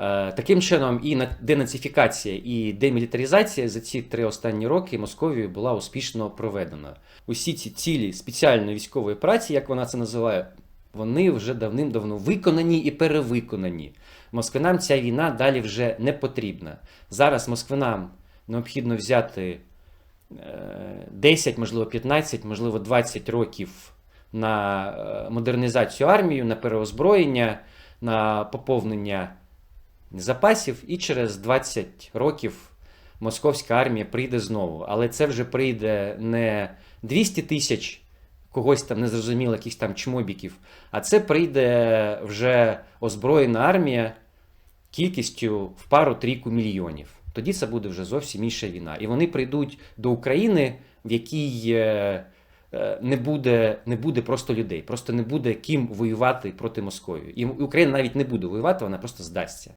Е, Таким чином, і на- денацифікація і демілітаризація за ці три останні роки Московією була успішно проведена. Усі ці цілі спеціальної військової праці, як вона це називає, вони вже давним-давно виконані і перевиконані. Москвинам ця війна далі вже не потрібна. Зараз москвинам необхідно взяти е, 10, можливо, 15, можливо, 20 років на е, модернізацію армії, на переозброєння, на поповнення запасів, і через 20 років московська армія прийде знову. Але це вже прийде не 200 тисяч когось там незрозуміло, якихось там чмобіків, а це прийде вже озброєна армія кількістю в пару-трійку мільйонів. Тоді це буде вже зовсім інша війна. І вони прийдуть до України, в якій е, е, не буде, не буде просто людей, просто не буде ким воювати проти Московії. І Україна навіть не буде воювати, вона просто здасться.